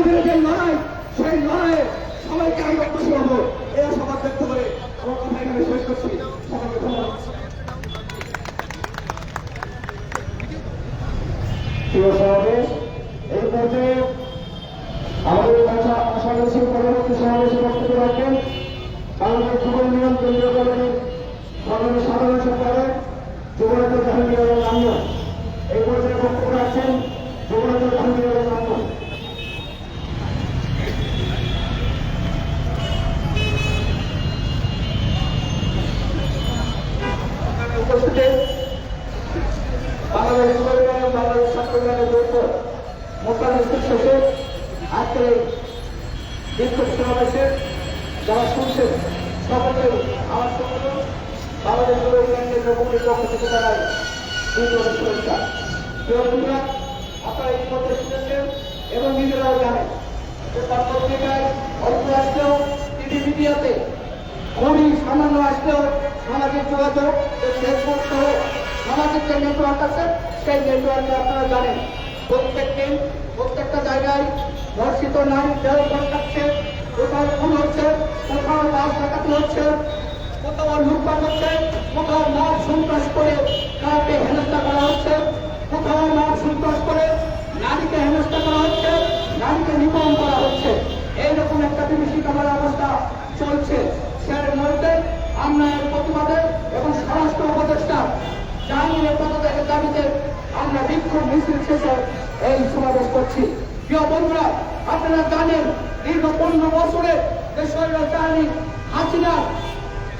যে লড়াই, সেই লড়াইয়ে সবাইকে আমরা খুশি হব এই আশাবাদ ব্যক্ত করে আমার কথা এখানে শেষ করছি। সাধারণ সম্পাদক যুবরাজ জাহাঙ্গীর এই পর্যায়ে বক্তব্য রাখছেন যুবরাজ জাহাঙ্গীর আলম নামিয়া উপস্থিতি বাংলাদেশ যুব ইউনিয়ন বাংলাদেশ ছাত্র ইউনিয়নের যৌথ মোকাম শেষে আজকে এই বিক্ষোভ সমাবেশে যারা শুনছেন সকলকে আমার সকল বাংলাদেশ যুব ইউনিয়নের কমিটির পক্ষ থেকে জানাই দুর্যোগের শুভেচ্ছা বন্ধুরা আপনারা ইতিমধ্যে শুনেছেন এবং নিজেরাও জানেন যে তার পত্রিকায় অল্প আসলেও টিভি মিডিয়াতে খুবই সামান্য আসলেও সামাজিক যোগাযোগ ফেসবুক সহ সামাজিক যে নেটওয়ার্ক আছে সেই নেটওয়ার্কে আপনারা জানেন প্রত্যেক দিন প্রত্যেকটা জায়গায় ধর্ষিত নারী দেহ পাঠাচ্ছে কোথাও খুন হচ্ছে কোথাও বাস ডাকাতি হচ্ছে কোথাও লুটপাট হচ্ছে, কোথাও মাছ সন্ত্রাস করে কাউকে হেনস্থা করা হচ্ছে, কোথাও মাছ সন্ত্রাস করে নারীকে হেনস্থা করা হচ্ছে, নারীকে নিপন করা হচ্ছে। এইরকম একটা বিভীষিকাময় অবস্থা চলছে। সের মধ্যে আমরা এর প্রতিবাদে এবং স্বরাষ্ট্র উপদেষ্টা জাহাঙ্গীরের পদত্যাগের দাবিতে আমরা বিক্ষোভ মিছিল শেষে এই সমাবেশ করছি। প্রিয় বন্ধুরা, আপনারা জানেন, দীর্ঘ পনেরো বছরে যে স্বৈরাচারী হাসিনা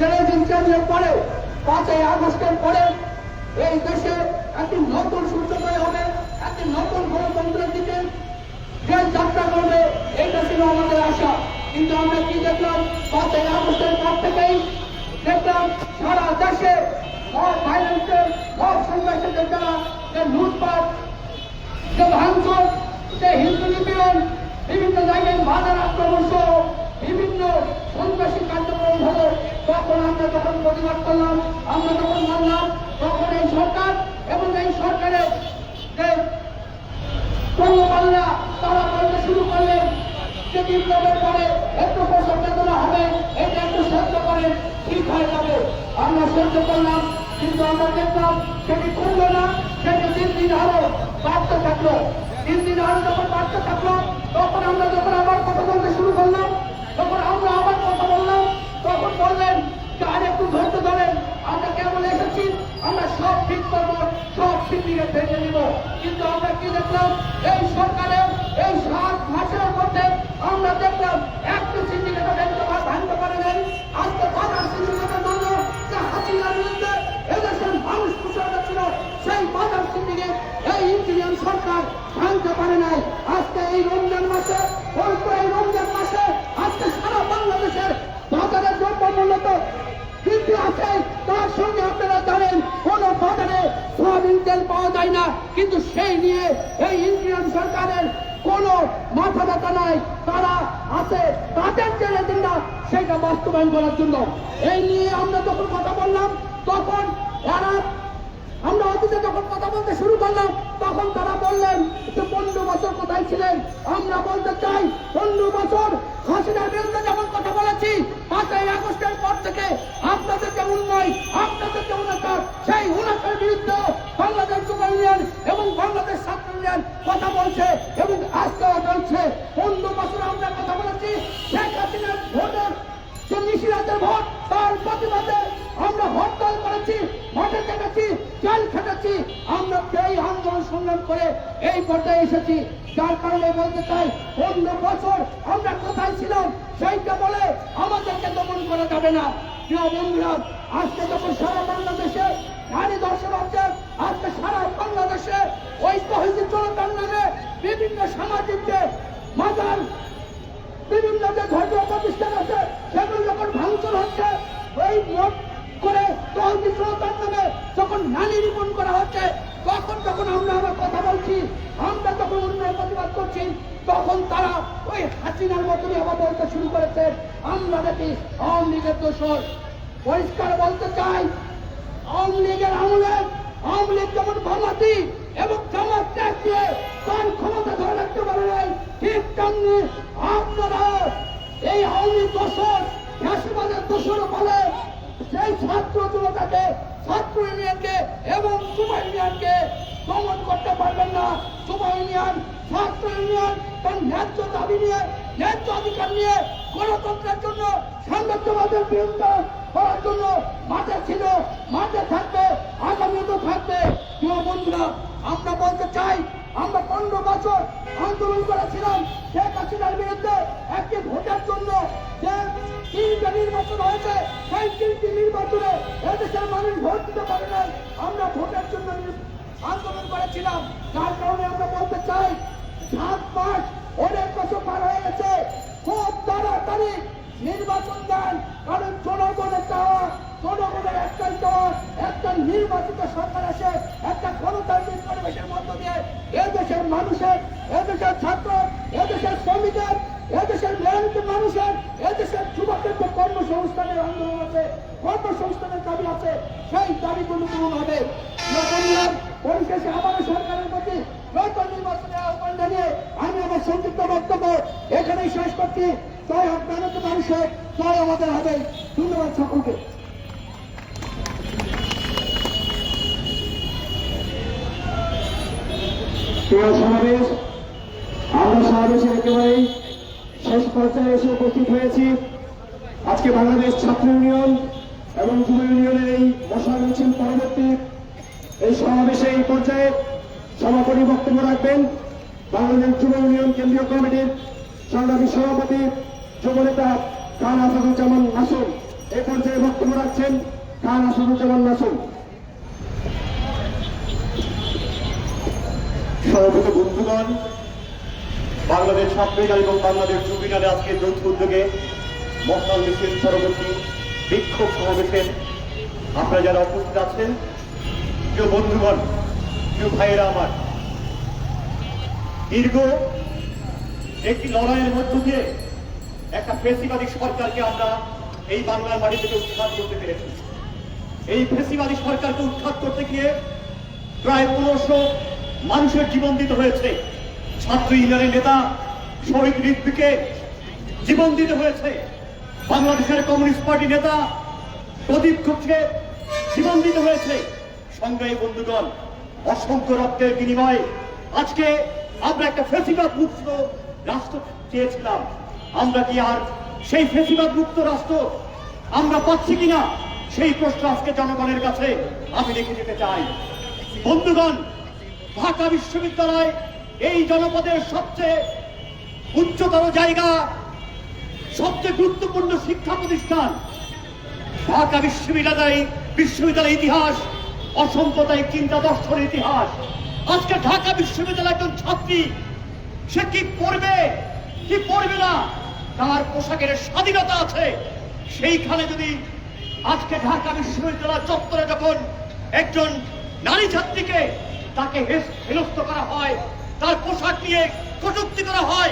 টেলিভিশন চেঞ্জের পরে পাঁচই আগস্টের পরে এই দেশে একটি নতুন সূর্যোদয় হবে, একটি নতুন গণতন্ত্রের দিকে যে যাত্রা করবে এটা ছিল আমাদের আশা। কিন্তু আমরা কি দেখলাম? পাঁচই আগস্টের পর থেকেই দেখলাম সারা দেশে মব ভাইলেন্সের মব যে লুটপাট, যে ভাঙচুর, যে হিন্দু নিপীড়ন, বিভিন্ন জায়গায় বাজার আক্রমণ সহ বিভিন্ন সন্ত্রাসী কার্যক্রম তখন আমরা যখন প্রতিবাদ করলাম, আমরা যখন মানলাম, তখন এই সরকার এবং এই সরকারের যে তারা বলতে শুরু করলেন যে বিপ্লবের পরে একটু বেদনা হবে, এটা একটু সহ্য করেন ঠিক হয়ে যাবে। আমরা সহ্য করলাম, কিন্তু আমরা দেখলাম সেটি করল না, সেটি দিন দিন আরও বাড়তে থাকল। দিন দিন আরও যখন বাড়তে থাকল, তখন আমরা যখন আবার কথা বলতে শুরু করলাম তখন আমরা আবার কথা বললাম, তখন বললেন যে আর একটু ধৈর্য ধরেন আমরা এসেছি আমরা সব ঠিক করব, সব সিন্ডিকেট ভেঙে নিব। কিন্তু আমরা কি দেখলাম? এই সরকারের এই সাত মাসের মধ্যে আমরা দেখলাম, একটি সিন্ডিকেটও ভেঙে ভাঙতে পারে নাই। আজকে বাজার সিন্ডিকেটের জন্য যে হাসিনার বিরুদ্ধে এদেশের মানুষ কুশল ছিল সেই বাজার সিন্ডিকেট এই ইঞ্জিনিয়ার সরকার ভাঙতে পারে নাই। আজকে এই রমজান মাসে, অল্প এই রমজান মাসে, আজকে সারা বাংলাদেশের বাজারের দ্রব্য মূল্য তো বৃদ্ধি আছে তার সঙ্গে আপনারা জানেন, কোন বাজারে সোয়াবিন তেল পাওয়া যায় না। কিন্তু সেই নিয়ে এই ইন্ডিয়ান সরকারের কোন মাথা ব্যথা নাই। তারা আছে, তাদের যে এজেন্ডা সেটা বাস্তবায়ন করার জন্য। এই নিয়ে আমরা যখন কথা বললাম, তখন এরা আমরা অতীতে যখন কথা বলতে শুরু করলাম, তখন তারা বললেন, যে পনেরো বছর কোথায় ছিলেন? আমরা বলতে চাই, পনেরো বছর হাসিনার বিরুদ্ধে যখন কথা বলেছি, পাঁচই আগস্টের পর থেকে আপনাদের যে উন্নয় আপনাদের যে উন্নয়ন সেই উন্নয়নের বিরুদ্ধে বাংলাদেশ যুব ইউনিয়ন এবং বাংলাদেশ ছাত্র ইউনিয়ন কথা বলছে এবং আজকেও চলছে পনেরো বছর আমরা কথা বলেছি, শেখ হাসিনার ভোটের যে নিশিরাতের ভোট, তার প্রতিবাদে আমরা হরতাল করেছি, মাঠে থেকেছি খেটেছি আমরা এই আন্দোলন সংগ্রাম করে এই পর্যায়ে এসেছি। যার কারণে বলতে চাই, অন্য বছর আমরা কোথায় ছিলাম, সেইটা বলে আমাদেরকে দমন করা যাবে না। প্রিয় বন্ধুরা, আজকে যখন সারা বাংলাদেশে নারী হচ্ছে আজকে সারা বাংলাদেশে তহিদি বিভিন্ন সামাজিক যে মাদার বিভিন্ন যে ধর্মীয় প্রতিষ্ঠান আছে, সেগুলো যখন ভাঙচুর হচ্ছে, ওই করে সরকার নামে যখন নানি নিপন হচ্ছে তখন যখন আমরা আবার কথা বলছি, আমরা যখন অন্যায় প্রতিবাদ করছি, তখন তারা ওই হাসিনার মতনই আবার বলতে শুরু করেছে, আমরা নাকি আওয়ামী লীগের দোষর পরিষ্কার বলতে চাই, আওয়ামী লীগের আমলে আওয়ামী লীগ যেমন ভাঙাতি এবং জামাত ত্যাগ দিয়ে তার ক্ষমতা ধরে রাখতে পারে নাই, ঠিক তেমনি আপনারা এই আওয়ামী দোষর, ফ্যাসিবাদের দোষর বলে সেই ছাত্র যুবতাকে ছাত্র ইউনিয়নকে এবং সুপার ইউনিয়নকে দমন করতে পারবেন না। সুপার ইউনিয়ন, ছাত্র ইউনিয়ন তার ন্যায্য দাবি নিয়ে, ন্যায্য অধিকার নিয়ে গণতন্ত্রের জন্য সাম্রাজ্যবাদের বিরুদ্ধে করার জন্য এদেশের মানুষ ভোট দিতে পারে নাই। আমরা ভোটের জন্য আন্দোলন করেছিলাম। তার কারণে আমরা বলতে চাই, সাত মাস অনেক বছর পার হয়ে গেছে। খুব তাড়াতাড়ি নির্বাচন দেন। কারণ জনগণের চাওয়া, জনগণের একটাই চাওয়া একটা নির্বাচিত সরকার আসে একটা গণতান্ত্রিক পরিবেশের মধ্য দিয়ে এদেশের মানুষের, এদেশের ছাত্র, এদেশের শ্রমিকের, এদেশের মেহনত মানুষের, এদেশের যুবকের যে কর্মসংস্থানের আন্দোলন আছে, কর্মসংস্থানের দাবি আছে, সেই দাবিগুলো পূরণ হবে। পরিশেষে আবারও সরকারের প্রতি নতুন নির্বাচনে আহ্বান জানিয়ে আমি আমার সংক্ষিপ্ত বক্তব্য এখানেই শেষ করছি। হোক মেহনত মানুষের, জয় আমাদের হবে। ধন্যবাদ সকলকে। সমাবেশ, আমরা সমাবেশের একেবারেই শেষ পর্যায়ে এসে উপস্থিত হয়েছি। আজকে বাংলাদেশ ছাত্র ইউনিয়ন এবং যুব ইউনিয়নের এই মশা মিছিল পরবর্তী এই সমাবেশে এই পর্যায়ে সভাপতি বক্তব্য রাখবেন। বাংলাদেশ যুব ইউনিয়ন কেন্দ্রীয় কমিটির সংগ্রামী সভাপতি যুবনেতা খান আসাদুজ্জামান নাসুম এই পর্যায়ে বক্তব্য রাখছেন খান আসাদুজ্জামান নাসুম সর্বত বন্ধুগণ, বাংলাদেশ ছাত্রীরা এবং বাংলাদেশ যুবিনারে আজকে যৌথ উদ্যোগে মহান মিছিল পরবর্তী বিক্ষোভ সমাবেশের আপনারা যারা উপস্থিত আছেন, প্রিয় বন্ধুগণ, প্রিয় ভাইয়েরা আমার, দীর্ঘ একটি লড়াইয়ের মধ্য দিয়ে একটা ফেসিবাদী সরকারকে আমরা এই বাংলার মাটি থেকে উৎখাত করতে পেরেছি। এই ফেসিবাদী সরকারকে উৎখাত করতে গিয়ে প্রায় পনেরোশো মানুষের জীবন দিতে হয়েছে। ছাত্র ইউনিয়নের নেতা শহীদ ঋত্বিকে জীবন দিতে হয়েছে। বাংলাদেশের কমিউনিস্ট পার্টি নেতা প্রদীপ ঘোষকে জীবন দিতে হয়েছে। সংগ্রামী বন্ধুগণ, অসংখ্য রক্তের বিনিময়ে আজকে আমরা একটা ফেসিবাদ মুক্ত রাষ্ট্র চেয়েছিলাম। আমরা কি আর সেই ফেসিবাদ মুক্ত রাষ্ট্র আমরা পাচ্ছি কিনা, সেই প্রশ্ন আজকে জনগণের কাছে আমি রেখে যেতে চাই। বন্ধুগণ, ঢাকা বিশ্ববিদ্যালয় এই জনপদের সবচেয়ে উচ্চতর জায়গা সবচেয়ে গুরুত্বপূর্ণ শিক্ষা প্রতিষ্ঠান। ঢাকা বিশ্ববিদ্যালয়, বিশ্ববিদ্যালয়ের ইতিহাস, অসম্প্রদায়িক চিন্তা দর্শনের ইতিহাস। আজকে ঢাকা বিশ্ববিদ্যালয় একজন ছাত্রী, সে কি পড়বে কি পড়বে না, তার পোশাকের স্বাধীনতা আছে। সেইখানে যদি আজকে ঢাকা বিশ্ববিদ্যালয় চত্বরে যখন একজন নারী ছাত্রীকে তাকে হেস- হেনস্থ করা হয়, তার পোশাক নিয়ে কটূক্তি করা হয়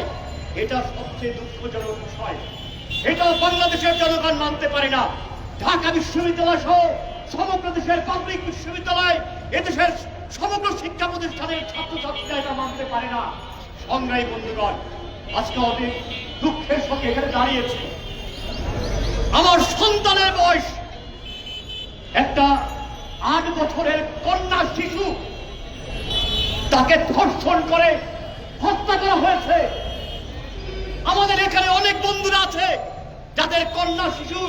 এটা সবচেয়ে দুঃখজনক বিষয়। এটা বাংলাদেশের জনগণ মানতে পারে না। ঢাকা বিশ্ববিদ্যালয় সহ সমগ্র দেশের পাবলিক বিশ্ববিদ্যালয় এদেশের সমগ্র শিক্ষা প্রতিষ্ঠানের ছাত্রছাত্রীরা এটা মানতে পারে না। সংগ্রামী বন্ধুগণ, আজকে অনেক দুঃখের সঙ্গে এখানে দাঁড়িয়েছে। আমার সন্তানের বয়স একটা আট বছরের কন্যা শিশু, তাকে ধর্ষণ করে হত্যা করা হয়েছে। আমাদের এখানে অনেক বন্ধুরা আছে, যাদের কন্যা শিশু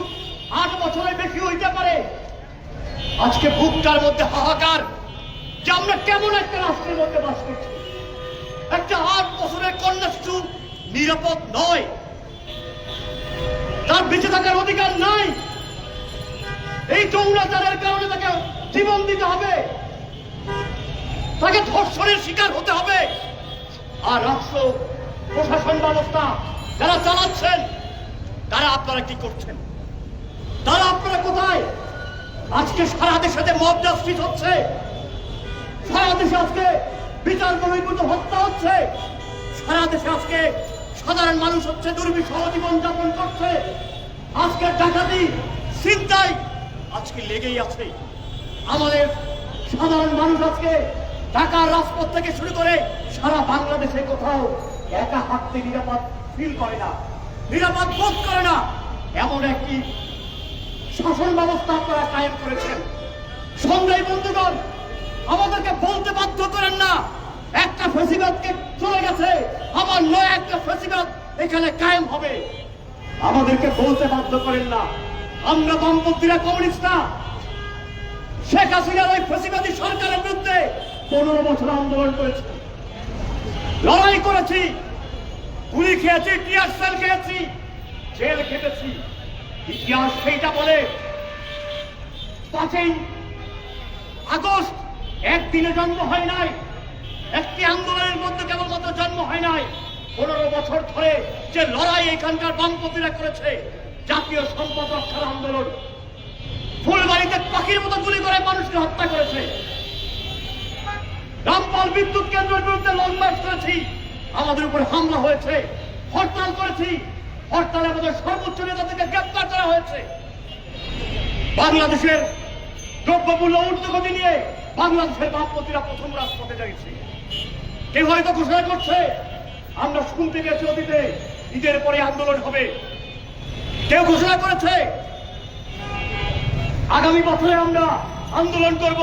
আট বছরের বেশি হইতে পারে। আজকে বুকটার মধ্যে হাহাকার, যে আমরা কেমন একটা রাষ্ট্রের মধ্যে বাস করছি। একটা আট বছরের কন্যা শিশু নিরাপদ নয়। তার বেঁচে থাকার অধিকার নাই। এই চৌরাচারের কারণে তাকে জীবন দিতে হবে। তাকে ধর্ষণের শিকার হতে হবে। আর রাষ্ট্র প্রশাসন ব্যবস্থা যারা চালাচ্ছেন, তারা আপনারা কি করছেন? তারা আপনারা কোথায়? আজকে সারা দেশে যে মব জাস্টিস হচ্ছে, সারা দেশে আজকে বিচার বহির্ভূত হত্যা হচ্ছে, সারা দেশে আজকে সাধারণ মানুষ হচ্ছে দুর্বিষহ জীবন যাপন করছে। আজকে ডাকাতি চিন্তায় আজকে লেগেই আছে। আমাদের সাধারণ মানুষ আজকে ঢাকার রাজপথ থেকে শুরু করে সারা বাংলাদেশে কোথাও একা হাঁটতে নিরাপদ ফিল করে না, নিরাপদ বোধ করে না। এমন একটি শাসন ব্যবস্থা আপনারা কায়েম করেছেন। সংগ্রামী বন্ধুগণ, আমাদেরকে বলতে বাধ্য করেন না, একটা ফেসিবাদকে চলে গেছে আমার নয় একটা ফেসিবাদ এখানে কায়েম হবে। আমাদেরকে বলতে বাধ্য করেন না। আমরা বামপন্থীরা কমিউনিস্ট না। শেখ হাসিনার ওই ফেসিবাদী সরকারের বিরুদ্ধে পনেরো বছর আন্দোলন করেছি। লড়াই করেছি, গুলি খেয়েছি টিয়ার সেল খেয়েছি, জেল খেটেছি। ইতিহাস সেইটা বলে, পাঁচই আগস্ট একদিনে জন্ম হয় নাই। একটি আন্দোলনের মধ্যে কেবলমাত্র জন্ম হয় নাই। পনেরো বছর ধরে যে লড়াই এখানকার বামপন্থীরা করেছে, জাতীয় সম্পদ রক্ষার আন্দোলন। ফুলবাড়িতে পাখির মতো গুলি করে মানুষকে হত্যা করেছে। রামপাল বিদ্যুৎ কেন্দ্রের বিরুদ্ধে লং মার্চ করেছি। আমাদের উপর হামলা হয়েছে, হরতাল করেছি। হরতালে আমাদের সর্বোচ্চ নেতাদেরকে গ্রেপ্তার করা হয়েছে। বাংলাদেশের দ্রব্যমূল্য ঊর্ধ্বগতি নিয়ে বাংলাদেশের বামপন্থীরা প্রথম রাজপথে দাঁড়িয়েছে। কেউ হয়তো ঘোষণা করছে, আমরা শুনতে গেছি অতীতে ঈদের পরে আন্দোলন হবে। কেউ ঘোষণা করেছে, আগামী বছরে আমরা আন্দোলন করব।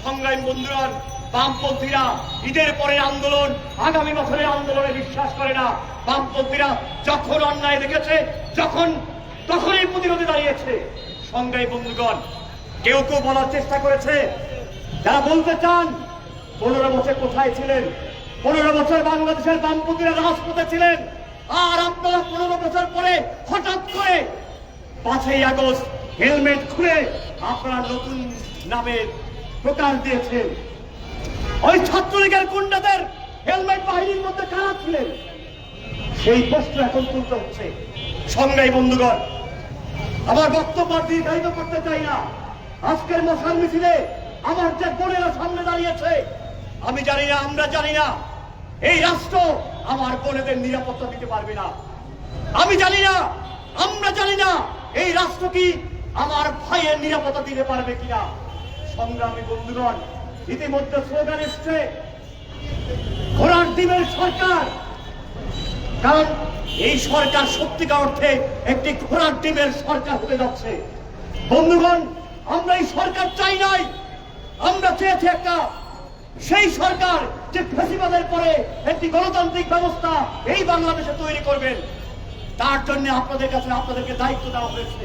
সংগ্রাম বন্ধুরা বামপন্থীরা ঈদের পরে আন্দোলন, আগামী বছরের আন্দোলনে বিশ্বাস করে না। বামপন্থীরা যখন অন্যায় দেখেছে, যখন তখনই প্রতিরোধে দাঁড়িয়েছে। সংগ্রামী বন্ধুগণ, কেউ কেউ বলার চেষ্টা করেছে, যারা বলতে চান, পনেরো বছর কোথায় ছিলেন? পনেরো বছর বাংলাদেশের বামপন্থীরা রাজপথে ছিলেন। আর আপনারা পনেরো বছর পরে হঠাৎ করে পাঁচই আগস্ট হেলমেট খুলে আপনারা নতুন নামের প্রকাশ দিয়েছেন। ওই ছাত্রলীগের গুন্ডাদের হেলমেট বাহিনীর মধ্যে কারা ছিলেন? সেই প্রশ্ন এখন তুলতে হচ্ছে। সংগ্রামী বন্ধুগণ, আমার বক্তব্য দীর্ঘায়িত করতে চাই না। আজকের মশাল মিছিলে আমার যে বোনেরা সামনে দাঁড়িয়েছে, আমি জানি না, আমরা জানি না। এই রাষ্ট্র আমার বোনেদের নিরাপত্তা দিতে পারবে না। আমি জানি না, আমরা জানি না, এই রাষ্ট্র কি আমার ভাইয়ের নিরাপত্তা দিতে পারবে কিনা। সংগ্রামী বন্ধুগণ ইতিমধ্যে স্লোগান এসছে, ঘোড়ার ডিমের সরকার। কারণ এই সরকার সত্যিকার অর্থে একটি ঘোড়ার ডিমের সরকার হতে যাচ্ছে। বন্ধুগণ, আমরা এই সরকার চাই নাই। আমরা চেয়েছি একটা সেই সরকার যে ফেসিবাদের পরে একটি গণতান্ত্রিক ব্যবস্থা এই বাংলাদেশে তৈরি করবেন। তার জন্য আপনাদের কাছে আপনাদেরকে দায়িত্ব দেওয়া হয়েছে।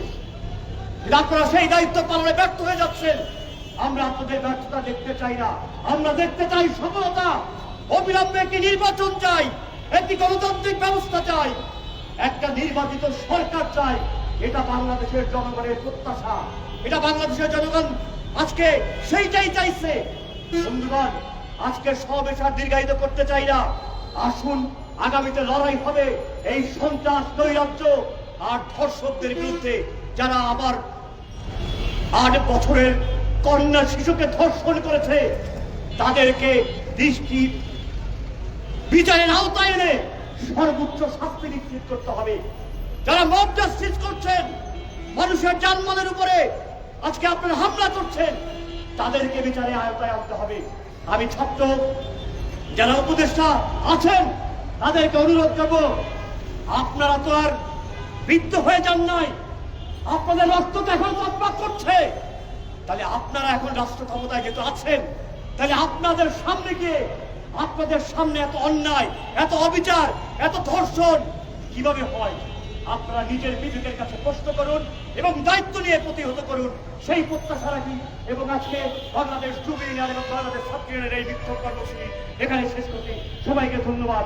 আপনারা সেই দায়িত্ব পালনে ব্যর্থ হয়ে যাচ্ছেন। আমরা আপনাদের ব্যর্থতা দেখতে চাই না। আমরা দেখতে চাই সফলতা। অবিলম্বে একটি নির্বাচন চাই, একটি গণতান্ত্রিক ব্যবস্থা চাই, একটা নির্বাচিত সরকার চাই। এটা বাংলাদেশের জনগণের প্রত্যাশা। এটা বাংলাদেশের জনগণ আজকে সেইটাই চাইছে। বন্ধুগণ, আজকে সমাবেশ আর দীর্ঘায়িত করতে চাই না। আসুন, আগামীতে লড়াই হবে এই সন্ত্রাস নৈরাজ্য আর ধর্ষকদের বিরুদ্ধে, যারা আবার আট বছরের কন্যা শিশুকে ধর্ষণ করেছে। তাদেরকে দৃষ্টি বিচারের আওতায় এনে সর্বোচ্চ শাস্তি নিশ্চিত করতে হবে। যারা মব জাস্টিস করছেন, মানুষের জানমালের উপরে আজকে আপনারা হামলা করছেন, তাদেরকে বিচারে আওতায় আনতে হবে। আমি ছাত্র, যারা উপদেষ্টা আছেন, তাদেরকে অনুরোধ করব, আপনারা তো আর বৃদ্ধ হয়ে যান নাই। আপনাদের রক্ত তো এখন করছে। তাহলে আপনারা এখন রাষ্ট্র ক্ষমতায় যেহেতু আছেন, তাহলে আপনাদের সামনে গিয়ে আপনাদের সামনে এত অন্যায়, এত অবিচার, এত ধর্ষণ কীভাবে হয়? আপনারা নিজের বিবেকের কাছে প্রশ্ন করুন এবং দায়িত্ব নিয়ে প্রতিহত করুন। সেই প্রত্যাশা রাখি এবং আজকে বাংলাদেশ যুব ইউনিয়ন এবং বাংলাদেশ ছাত্র ইউনিয়নের এই বিক্ষোভ কর্মসূচি এখানে শেষ করছি। সবাইকে ধন্যবাদ।